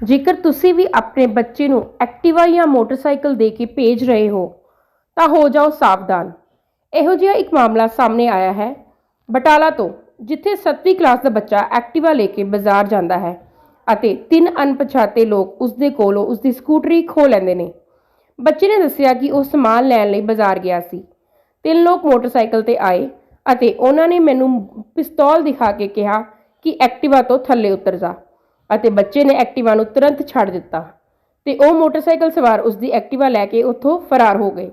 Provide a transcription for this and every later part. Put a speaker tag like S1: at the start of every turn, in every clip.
S1: ਜੇਕਰ ਤੁਸੀਂ ਵੀ ਆਪਣੇ ਬੱਚੇ ਨੂੰ ਐਕਟਿਵਾ ਜਾਂ ਮੋਟਰਸਾਈਕਲ ਦੇ ਕੇ ਭੇਜ ਰਹੇ ਹੋ, ਤਾਂ ਹੋ ਜਾਓ ਸਾਵਧਾਨ। ਇਹੋ ਜਿਹਾ ਇੱਕ ਮਾਮਲਾ ਸਾਹਮਣੇ ਆਇਆ ਹੈ। ਬਟਾਲਾ ਤੋਂ, ਜਿੱਥੇ 7ਵੀਂ ਕਲਾਸ ਦਾ ਬੱਚਾ ਐਕਟਿਵਾ ਲੈ ਕੇ ਬਾਜ਼ਾਰ ਜਾਂਦਾ ਹੈ ਅਤੇ ਤਿੰਨ ਅਣਪਛਾਤੇ ਲੋਕ ਉਸ ਦੇ ਕੋਲੋਂ ਉਸ ਦੀ ਸਕੂਟਰੀ ਖੋਹ ਲੈਂਦੇ ਨੇ। ਬੱਚੇ ਨੇ ਦੱਸਿਆ ਕਿ ਉਹ ਸਮਾਨ ਲੈਣ ਲਈ ਬਾਜ਼ਾਰ ਗਿਆ ਸੀ। ਤਿੰਨ ਲੋਕ ਮੋਟਰਸਾਈਕਲ ਤੇ ਆਏ ਅਤੇ ਉਹਨਾਂ ਨੇ ਮੈਨੂੰ ਪਿਸਤੌਲ ਦਿਖਾ ਕੇ ਕਿਹਾ ਕਿ ਐਕਟਿਵਾ ਤੋਂ ਥੱਲੇ ਉਤਰ ਜਾ। ਅਤੇ ਬੱਚੇ ਨੇ ਐਕਟਿਵਾ ਨੂੰ ਤੁਰੰਤ ਛੱਡ ਦਿੱਤਾ ਤੇ ਉਹ ਮੋਟਰਸਾਈਕਲ ਸਵਾਰ ਉਸ ਦੀ ਐਕਟਿਵਾ ਲੈ ਕੇ ਉੱਥੋਂ ਫਰਾਰ ਹੋ ਗਏ।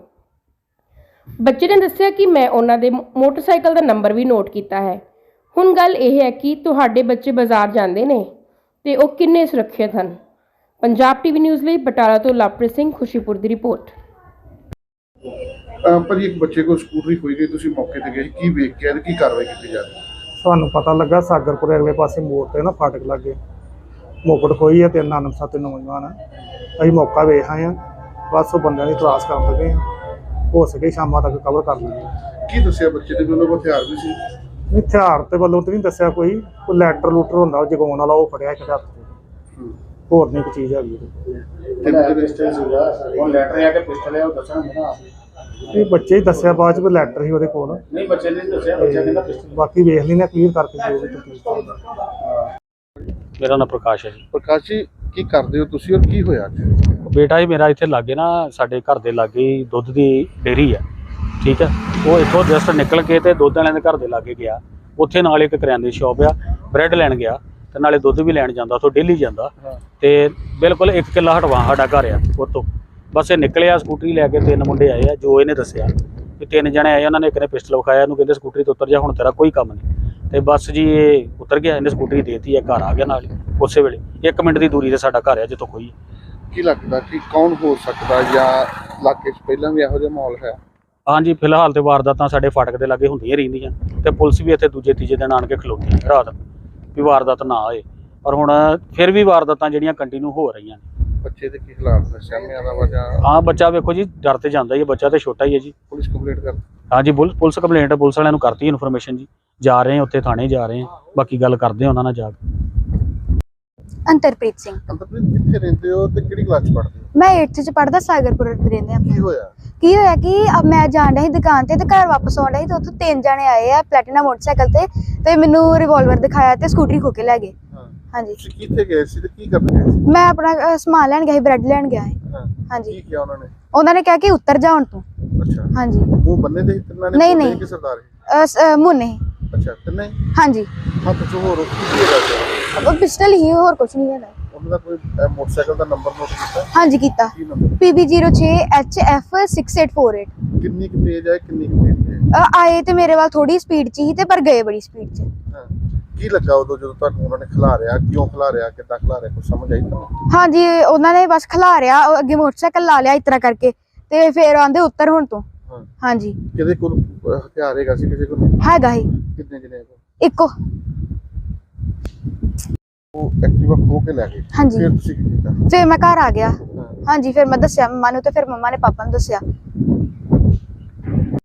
S1: ਬੱਚੇ ਨੇ ਦੱਸਿਆ ਕਿ ਮੈਂ ਉਹਨਾਂ ਦੇ ਮੋਟਰਸਾਈਕਲ ਦਾ ਨੰਬਰ ਵੀ ਨੋਟ ਕੀਤਾ ਹੈ। ਹੁਣ ਗੱਲ ਇਹ ਹੈ ਕਿ ਤੁਹਾਡੇ ਬੱਚੇ ਬਾਜ਼ਾਰ ਜਾਂਦੇ ਨੇ ਤੇ ਉਹ ਕਿੰਨੇ ਸੁਰੱਖਿਅਤ ਹਨ। ਪੰਜਾਬ ਟੀਵੀ ਨਿਊਜ਼ ਲਈ ਬਟਾਲਾ ਤੋਂ ਲਵਪ੍ਰੀਤ ਸਿੰਘ ਖੁਸ਼ੀਪੁਰ ਦੀ ਰਿਪੋਰਟ।
S2: ਅਹ ਭਾਜੀ ਇੱਕ ਬੱਚੇ ਕੋਲ ਸਕੂਟਰੀ ਖੋਈ ਗਈ ਤੁਸੀਂ ਮੌਕੇ ਤੇ ਗਏ। ਕੀ ਵੇਖ ਕੇ ਆਏ ਤੇ ਕੀ ਕਾਰਵਾਈ ਕੀਤੀ ਜਾ ਰਹੀ ਹੈ?
S3: ਸਾਨੂੰ ਪਤਾ ਲੱਗਾ ਸਾਗਰਪੁਰ ਅਗਲੇ ਪਾਸੇ ਮੋੜ ਤੇ ਨਾ ਫਾਟਕ ਲੱਗੇ। ਮੋਕੜ ਖੋਈ ਹੈ ਤਿੰਨ ਨਾਨਮ ਸੱਤ ਨੌਜਵਾਨ ਆ। ਅਸੀਂ ਮੌਕਾ ਵੇਖ ਆਏ ਆ ਬਸ ਉਹ ਬੰਦਿਆਂ ਦੀ ਤਲਾਸ਼ ਕਰਨ ਲੱਗੇ ਆ। ਹੋ ਸਕੇ ਸ਼ਾਮਾਂ ਤੱਕ ਕਵਰ ਕਰ ਲਈਏ
S2: ਕੀ ਦੱਸਿਆ ਬੱਚੇ ਦੇ ਕੋਲ ਹਥਿਆਰ ਵੀ ਸੀ।
S3: ਹਥਿਆਰ ਤੇ ਵੱਲੋਂ ਤੇ ਨਹੀਂ ਦੱਸਿਆ ਕੋਈ। ਕੋਈ ਲੈਟਰ ਲੂਟਰ ਹੁੰਦਾ ਉਹ ਜਗਾਉਣ ਵਾਲਾ ਉਹ ਫੜਿਆ ਇੱਕ ਹੱਥ ਹੋਰ ਨਹੀਂ ਕੋਈ ਚੀਜ਼ ਹੈਗੀ। ਉਹਦੇ।
S2: ਤੇ
S4: ਸੀਗਾ। ਉਹ ਲੈਟਰ ਆ ਕੇ ਪਿਸਟਲ ਹੈ ਉਹ ਦੱਸਣਗੇ ਨਾ
S3: ਇਹ ਬੱਚੇ ਹੀ ਦੱਸਿਆ ਬਾਅਦ ਚ ਵੀ ਲੈਟਰ ਸੀ ਉਹਦੇ ਕੋਲ।
S4: ਨਹੀਂ ਬੱਚੇ ਨੇ ਦੱਸਿਆ ਬੱਚਾ ਕਹਿੰਦਾ ਪਿਸਟਲ
S3: ਬਾਕੀ ਵੇਖ ਲੈਣੇ ਕਲੀਅਰ ਕਰਕੇ ਜੋ ਵੀ ਤਕਲੀਫ
S5: ਮੇਰਾ ਨਾਮ ਪ੍ਰਕਾਸ਼ ਹੈ ਜੀ।
S2: ਪ੍ਰਕਾਸ਼ ਜੀ ਕੀ ਕਰਦੇ ਹੋ ਤੁਸੀਂ ਔਰ ਕੀ ਹੋਇਆ ਅੱਜ?
S5: ਬੇਟਾ ਹੀ ਮੇਰਾ ਇੱਥੇ ਲਾਗੇ ਨਾ ਸਾਡੇ ਘਰ ਦੇ ਲਾਗੇ ਹੀ ਦੁੱਧ ਦੀ ਡੇਅਰੀ ਹੈ ਠੀਕ ਹੈ? ਉਹ ਇੱਥੋਂ ਜਸਟ ਨਿਕਲ ਕੇ ਤੇ ਦੁੱਧ ਵਾਲਿਆਂ ਦੇ ਘਰ ਦੇ ਲਾਗੇ ਗਿਆ। ਉੱਥੇ ਨਾਲ ਇੱਕ ਕਰਿਆਨੇ ਦੀ ਸ਼ਾਪ ਆ ਬ੍ਰੈਡ ਲੈਣ ਗਿਆ ਤੇ ਨਾਲੇ ਦੁੱਧ ਵੀ ਲੈਣ ਜਾਂਦਾ ਉੱਥੋਂ ਡੇਲੀ ਜਾਂਦਾ। ਤੇ ਬਿਲਕੁਲ ਇੱਕ ਕਿੱਲਾ ਹਟਵਾ ਸਾਡਾ ਘਰ ਆ ਉੱਥੋਂ। ਬਸ ਇਹ ਨਿਕਲਿਆ ਸਕੂਟਰੀ ਲੈ ਕੇ ਤਿੰਨ ਮੁੰਡੇ ਆਏ ਆ ਜੋ ਇਹਨੇ ਦੱਸਿਆ ਕਿ ਤਿੰਨ ਜਣੇ ਆਏ ਉਹਨਾਂ ਨੇ ਇੱਕ ਨੇ ਪਿਸਟਲ ਵਿਖਾਇਆ ਇਹਨੂੰ ਕਹਿੰਦੇ ਸਕੂਟਰੀ ਤੋਂ ਉਤਰ ਜਾ ਹੁਣ ਤੇਰਾ ਕੋਈ ਕੰਮ ਨਹੀਂ। ਤੇ ਬਸ ਜੀ ਇਹ ਉਤਰ ਗਿਆ ਇਹਨੇ ਸਕੂਟਰੀ ਦੇਤੀ ਆ ਘਰ ਆ ਗਿਆ ਨਾਲ ਹੀ ਉਸੇ ਵੇਲੇ। 1 ਮਿੰਟ ਦੀ ਦੂਰੀ ਤੇ ਸਾਡਾ ਘਰ ਆ ਜਿੱਥੋਂ ਕੋਈ।
S2: ਕੀ ਲੱਗਦਾ ਕਿ ਕੌਣ ਹੋ ਸਕਦਾ ਜਾਂ ਇਲਾਕੇ 'ਚ ਪਹਿਲਾਂ ਵੀ ਇਹੋ ਜਿਹਾ ਮਾਹੌਲ ਹੈ?
S5: ਹਾਂਜੀ ਫਿਲਹਾਲ ਤੇ ਵਾਰਦਾਤਾਂ ਸਾਡੇ ਫਾਟਕ ਦੇ ਲਾਗੇ ਹੁੰਦੀਆਂ ਰਹਿੰਦੀਆਂ ਤੇ ਪੁਲਿਸ ਵੀ ਇੱਥੇ ਦੂਜੇ ਤੀਜੇ ਦਿਨ ਆਣ ਕੇ ਖਲੋਤੀ ਹੈ। ਰਾਤ ਵੀ ਵਾਰਦਾਤ ਨਾ ਆਏ ਪਰ ਹੁਣ ਫਿਰ ਵੀ ਵਾਰਦਾਤਾਂ ਜਿਹੜੀਆਂ ਕੰਟੀਨਿਊ ਹੋ ਰਹੀਆਂ ਨੇ।
S2: ਬੱਚੇ ਦੇ ਕੀ ਹਾਲਾਤ ਨੇ? ਸਾਹਮਣੇ ਦਾ ਵਾ ਜਾਂ
S5: ਹਾਂ ਬੱਚਾ ਵੇਖੋ ਜੀ ਡਰ ਤੇ ਜਾਂਦਾ ਹੀ ਹੈ ਬੱਚਾ ਤੇ ਛੋਟਾ ਹੀ ਹੈ ਜੀ।
S2: ਪੁਲਿਸ ਕੰਪਲੀਟ ਕਰ
S5: ਹਾਂਜੀ ਪੁਲ- ਪੁਲਿਸ ਕੰਪਲੇਂਟ ਪੁਲਿਸ ਵਾਲਿਆਂ ਨੂੰ ਕਰਤੀ ਇਨਫੋਰਮੇਸ਼ਨ ਜੀ। ਜਾ ਰਹੇ ਹਾਂ ਉੱਥੇ ਥਾਣੇ ਜਾ ਰਹੇ ਹਾਂ ਬਾਕੀ ਗੱਲ ਕਰਦੇ ਹਾਂ ਉਹਨਾਂ ਨਾਲ ਜਾ ਕੇ।
S6: ਅੰਤਰਪ੍ਰੀਤ ਸਿੰਘ।
S2: ਅੰਤਰਪ੍ਰੀਤ ਕਿੱਥੇ ਰਹਿੰਦੇ ਹੋ ਤੇ ਕਿਹੜੀ ਕਲਾਸ 'ਚ ਪੜ੍ਹਦੇ ਹੋ?
S6: ਮੈਂ 8th ਚ ਪੜਦਾ ਸਾਗਰਪੁਰ ਤੇ ਰਹਿੰਦੇ ਆ
S2: ਕੀ ਹੋਇਆ?
S6: ਕੀ ਹੋਇਆ ਕਿ ਅਬ ਮੈਂ ਜਾਣ ਰਹੀ ਦੁਕਾਨ ਤੇ ਤੇ ਘਰ ਵਾਪਸ ਆਉਣ ਰਹੀ ਤੇ ਉੱਥੋਂ ਤਿੰਨ ਜਣੇ ਆਏ ਆ ਪਲੈਟੀਨਾ ਮੋਟਰਸਾਈਕਲ ਤੇ ਤੇ ਮੈਨੂੰ ਰਿਵਾਲਵਰ ਦਿਖਾਇਆ ਤੇ ਸਕੂਟਰੀ ਖੋ ਕੇ ਲੈ ਗਏ।
S2: ਹਾਂ।
S6: ਹਾਂਜੀ।
S2: ਤੁਸੀਂ ਕਿੱਥੇ ਗਏ ਸੀ ਤੇ ਕੀ ਕਰਨ ਗਏ ਸੀ?
S6: ਮੈਂ ਆਪਣਾ ਅ, ਸਮਾਨ ਲੈਣ ਗਿਆ ਸੀ ਬ੍ਰੈਡ ਲੈਣ ਗਿਆ ਸੀ। ਹਾਂਜੀ।
S2: ਕੀ ਕਿਹਾ ਉਹਨਾਂ ਨੇ?
S6: ਉਹਨਾਂ ਨੇ ਕਿਹਾ ਕਿ ਉੱਤਰ ਜਾ ਹੁਣ ਤੂੰ।
S2: ਅੱਛਾ।
S6: ਹਾਂਜੀ।
S2: ਉਹ ਬੰਨੇ ਦੇ ਤਿੰਨਾਂ ਨੇ
S6: ਨਹੀਂ,
S2: ਬੋਲੇ
S6: ਨਹੀਂ।
S2: ਕਿ ਸਰਦਾਰ ਸੀ?
S6: ਅ, ਸ- ਅ, ਮੁੰਨੇ
S2: ਅੱਛਾ ਤਿੰਨੇ?
S6: ਹਾਂਜੀ।
S2: ਹੱਥ 'ਚ ਹੋਰ ਕੀ ਹੈਗਾ ਸੀ?
S6: ਉਹ ਪਿਸਟਲ ਹੀ ਹੋਰ ਕੁਝ ਨਹੀਂ ਹੈਗਾ।
S2: ਉਹਨਾਂ ਦਾ ਕੋਈ ਅਹ, ਮੋਟਰਸਾਈਕਲ ਦਾ ਨੰਬਰ ਨੋਟ ਕੀਤਾ?
S6: ਹਾਂਜੀ ਕੀਤਾ।
S2: ਕੀ ਨੰਬਰ?
S6: PB06HF6848
S2: ਕਿੰਨੀ ਕੁ ਤੇਜ਼ ਹੈ ਕਿੰਨੀ ਕੁ ਤੇਜ਼ ਹੈ
S6: ਅ, ਆਏ ਤੇ ਮੇਰੇ ਵੱਲ ਥੋੜੀ ਸਪੀਡ ਚ ਹੀ ਤੇ ਪਰ ਗਏ ਬੜੀ ਸਪੀਡ ਚ।
S2: ਹਾਂ। ਕੀ ਲੱਗਾ ਉਦੋਂ ਜਦੋਂ ਤੁਹਾਨੂੰ ਉਹਨਾਂ ਨੇ ਖਿਲਾਰਿਆ ਕਿਉਂ ਖਿਲਾਰਿਆ ਕਿੱਦਾਂ ਖਿਲਾਰਿਆ ਕੁਝ ਸਮਝ ਆਈ ਤੁਹਾਨੂੰ?
S6: ਹਾਂਜੀ ਉਹਨਾਂ ਨੇ ਬਸ ਖਿਲਾਰਿਆ ਉਹ ਅੱਗੇ ਮੋਟਰਸਾਈਕਲ ਲਾ ਲਿਆ ਇਸ ਤਰ੍ਹਾਂ ਕਰਕੇ। ਤੇ ਫਿਰ ਆਂਦੇ ਉੱਤਰ ਹੁਣ ਤੋਂ।
S2: ਹਾਂ।
S6: ਹਾਂਜੀ।
S2: ਕਿਹਦੇ ਕੋਲ ਅਹ, ਹਥਿਆਰ ਹੈਗਾ ਸੀ ਕਿਸੇ ਕੋਲ? ਨਹੀਂ?
S6: ਹੈਗਾ ਹੀ
S2: ਕਿੰਨੇ ਜਣੇ ਹੈਗੇ?
S6: ਇੱਕੋ।
S2: ਉਹ ਐਕਟਿਵਾ ਖੋ ਕੇ ਲੈ ਗਏ।
S6: ਹਾਂਜੀ।
S2: ਫਿਰ ਤੁਸੀਂ ਕੀ ਕੀਤਾ?
S6: ਫਿਰ ਮੈਂ ਘਰ ਆ ਗਿਆ।
S2: ਹਾਂ।
S6: ਹਾਂਜੀ ਫਿਰ ਮੈਂ ਦੱਸਿਆ ਮੰਮਾ ਨੂੰ ਤੇ ਫਿਰ ਮੰਮਾ ਨੇ ਪਾਪਾ ਨੂੰ ਦੱਸਿਆ।